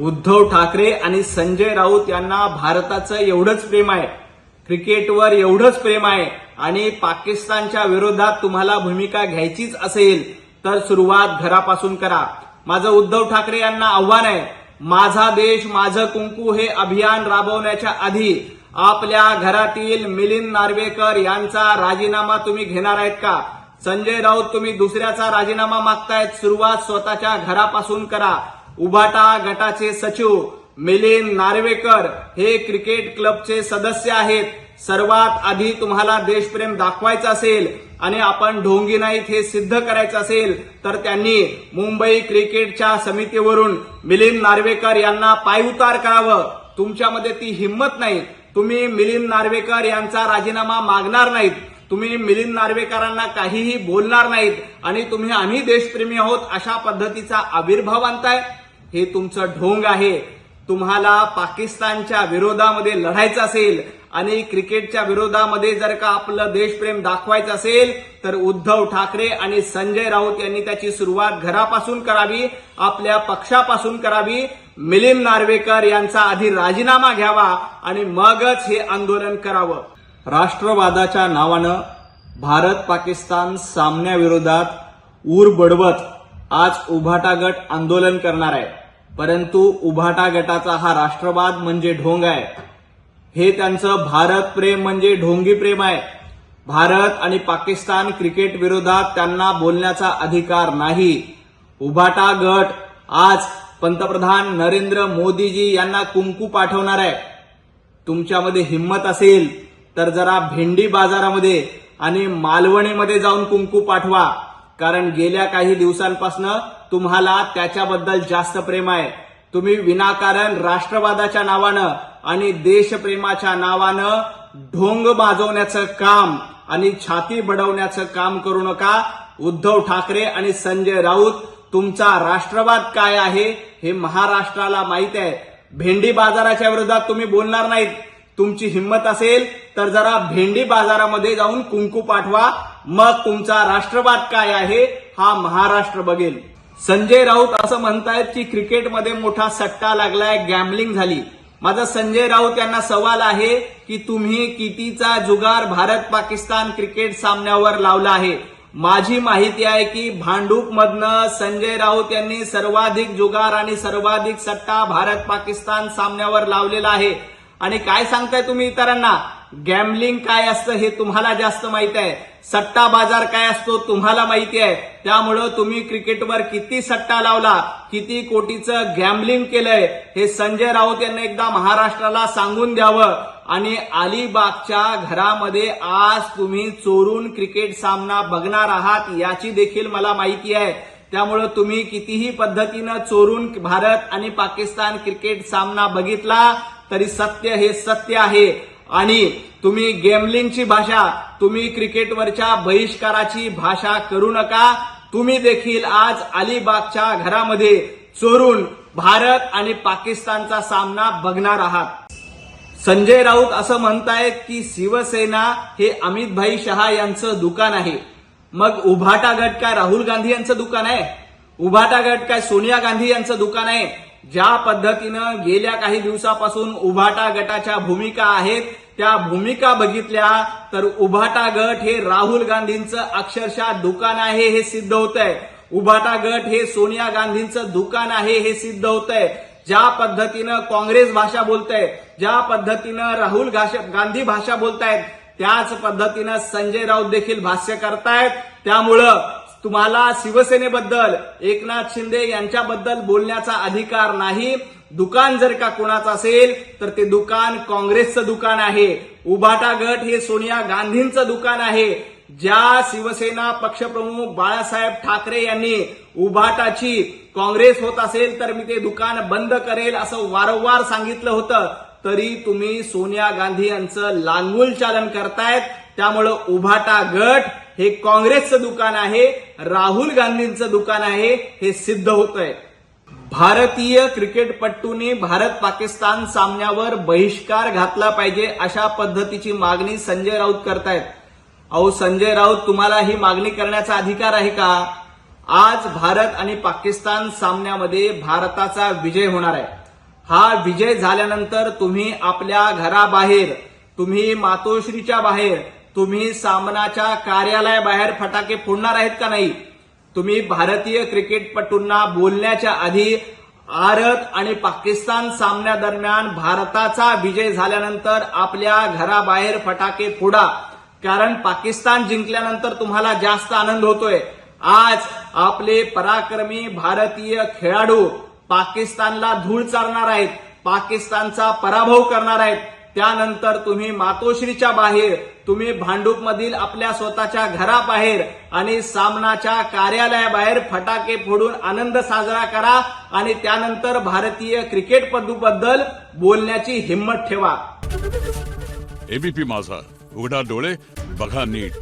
उद्धव ठाकरे आणि संजय राऊत यांना भारताचं एवढंच प्रेम आहे. क्रिकेटवर एवढंच प्रेम आहे. आणि पाकिस्तानच्या विरोधात तुम्हाला भूमिका घ्यायचीच असेल तर सुरुवात घरापासून करा. माझं उद्धव ठाकरे यांना आव्हान आहे. माझा देश माझं कुंकू हे अभियान राबवण्याच्या आधी आपल्या घरातील मिलिंद नार्वेकर यांचा राजीनामा तुम्ही घेणार आहेत का? संजय राऊत तुम्ही दुसऱ्याचा राजीनामा मागतायत. सुरुवात स्वतःच्या घरापासून करा. उभाटा गटाचे सचिव मिलिंद नार्वेकर हे क्रिकेट क्लबचे सदस्य आहेत. सर्वात आधी तुम्हाला देशप्रेम दाखवायचं असेल आणि आपण ढोंगी नाहीत हे सिद्ध करायचं असेल तर त्यांनी मुंबई क्रिकेटच्या समितीवरून मिलिंद नार्वेकर यांना पायउतार करावं. तुमच्यामध्ये ती हिंमत नाही. तुम्ही मिलिंद नार्वेकर यांचा राजीनामा मागणार नाहीत. तुम्ही मिलिंद नार्वेकरांना काहीही बोलणार नाहीत. आणि तुम्ही आम्ही देशप्रेमी आहोत अशा पद्धतीचा आविर्भाव आणताय. हे तुमचं ढोंग आहे. तुम्हाला पाकिस्तानच्या विरोधामध्ये लढायचं असेल आणि क्रिकेटच्या विरोधामध्ये जर का आपलं देशप्रेम दाखवायचं असेल तर उद्धव ठाकरे आणि संजय राऊत यांनी त्याची सुरुवात घरापासून करावी आपल्या पक्षापासून करावी. मिलिंद नार्वेकर यांचा आधी राजीनामा घ्यावा आणि मगच हे आंदोलन करावं. राष्ट्रवादाच्या नावानं भारत पाकिस्तान सामन्याविरोधात ऊर बडवत आज उभाटा गट आंदोलन करणार आहे. परंतु उभाटा गटाचा हा राष्ट्रवाद म्हणजे ढोंग आहे. हे त्यांचं भारत प्रेम म्हणजे ढोंगी प्रेम आहे. भारत आणि पाकिस्तान क्रिकेट विरोधात त्यांना बोलण्याचा अधिकार नाही. उभाटा गट आज पंतप्रधान नरेंद्र मोदीजी यांना कुंकू पाठवणार आहे. तुमच्यामध्ये हिंमत असेल तर जरा भेंडी बाजारामध्ये आणि मालवणीमध्ये जाऊन कुंकू पाठवा. कारण गेल्या काही दिवसांपासून तुम्हाला त्याच्याबद्दल जास्त प्रेम आहे. तुम्ही विनाकारण राष्ट्रवादाच्या नावानं आणि देशप्रेमाच्या नावानं ढोंग माजवण्याचं काम आणि छाती बडवण्याचं काम करू नका. उद्धव ठाकरे आणि संजय राऊत तुमचा राष्ट्रवाद काय आहे हे महाराष्ट्राला माहीत आहे. भेंडी बाजाराच्या विरोधात तुम्ही बोलणार नाहीत. तुमची हिंमत असेल तर जरा भेंडी बाजारामध्ये जाऊन कुंकू पाठवा. मग तुमचा राष्ट्रवाद काय आहे हा महाराष्ट्र बघेल. संजय राऊत असं म्हणतायत की क्रिकेटमध्ये मोठा सट्टा लागलाय गॅम्बलिंग झाली. माझा संजय राऊत यांना सवाल आहे की तुम्ही कितीचा जुगार भारत पाकिस्तान क्रिकेट सामन्यावर लावला आहे? माझी माहिती आहे की भांडूप मधनं संजय राऊत यांनी सर्वाधिक जुगार आणि सर्वाधिक सट्टा भारत पाकिस्तान सामन्यावर लावलेला आहे. आणि काय सांगताय तुम्ही इतरांना? गॅमलिंग काय असतं हे तुम्हाला जास्त माहीत आहे. सट्टा बाजार काय असतो तुम्हाला माहिती आहे. त्यामुळं तुम्ही क्रिकेटवर किती सट्टा लावला किती कोटीचं गॅमलिंग केलंय हे संजय राऊत यांना एकदा महाराष्ट्राला सांगून द्यावं. आणि अलिबागच्या घरामध्ये आज तुम्ही चोरून क्रिकेट सामना बघणार आहात याची देखील मला माहिती आहे. त्यामुळं तुम्ही कितीही पद्धतीनं चोरून भारत आणि पाकिस्तान क्रिकेट सामना बघितला तरी सत्य हे सत्य आहे. आणि तुम्ही गेमलिंगची भाषा तुम्ही क्रिकेटवरच्या बहिष्काराची भाषा करू नका. तुम्ही देखील आज अलिबागच्या घरामध्ये चोरून भारत आणि पाकिस्तानचा सामना बघणार आहात. संजय राऊत असं म्हणतायत की शिवसेना हे अमित भाई शहा यांचं दुकान आहे. मग उभाटा गट काय राहुल गांधी यांचं दुकान आहे? उभाटा गट काय सोनिया गांधी यांचं दुकान आहे? ज्या पद्धतीनं गेल्या काही दिवसापासून उभाटा गटाच्या भूमिका आहेत त्या भूमिका बघितल्या तर उभाटा गट हे राहुल गांधींचं अक्षरशः दुकान आहे हे सिद्ध होत आहे उभाटा गट हे सोनिया गांधींचं दुकान आहे हे सिद्ध होत आहे ज्या पद्धतीनं काँग्रेस भाषा बोलतंय ज्या पद्धतीनं राहुल गांधी भाषा बोलतायत त्याच पद्धतीनं संजय राऊत देखील भाष्य करतायत. त्यामुळं तुम्हाला शिवसेनेबद्दल एकनाथ शिंदे यांच्याबद्दल बोलण्याचा अधिकार नाही. दुकान जर का कोणाचं असेल तर ते दुकान काँग्रेसचं दुकान आहे. उभाटा गट हे सोनिया गांधींचं दुकान आहे. ज्या शिवसेना पक्षप्रमुख बाळासाहेब ठाकरे यांनी उभाटाची काँग्रेस होत असेल तर मी ते दुकान बंद करेल असं वारंवार सांगितलं होतं. तरी तुम्ही सोनिया गांधी यांचं लांगूल चालन करतायत. त्यामुळं उभाटा गट हे काँग्रेसचं दुकान आहे राहुल गांधींचं दुकान आहे हे सिद्ध होत आहे भारतीय क्रिकेटपट्टूंनी भारत पाकिस्तान सामन्यावर बहिष्कार घातला पाहिजे अशा पद्धतीची मागणी संजय राऊत करतायत. अहो संजय राऊत तुम्हाला ही मागणी करण्याचा अधिकार आहे का? आज भारत आणि पाकिस्तान सामन्यामध्ये भारताचा विजय होणार आहे. हा विजय झाल्यानंतर तुम्ही आपल्या घराबाहेर तुम्ही मातोश्रीच्या बाहेर तुम्ही सामनाच्या कार्यालयाबाहेर फटाके फोडणार आहेत का नाही? तुम्ही भारतीय क्रिकेटपटूंना बोलण्याच्या आधी भारत आणि पाकिस्तान सामन्यादरम्यान भारताचा विजय झाल्यानंतर आपल्या घराबाहेर फटाके फोडा. कारण पाकिस्तान जिंकल्यानंतर तुम्हाला जास्त आनंद होतोय. आज आपले पराक्रमी भारतीय खेळाडू पाकिस्तानला धूळ चारणार आहेत. पाकिस्तानचा पराभव करणार आहेत. त्यानंतर तुम्ही मातोश्रीच्या बाहेर तुम्ही भांडूपमधील आपल्या स्वतःच्या घराबाहेर आणि सामनाच्या कार्यालयाबाहेर फटाके फोडून आनंद साजरा करा आणि त्यानंतर भारतीय क्रिकेटपटूबद्दल बोलण्याची हिंमत ठेवा. एबीपी माझा. उघडा डोळे बघा नीट.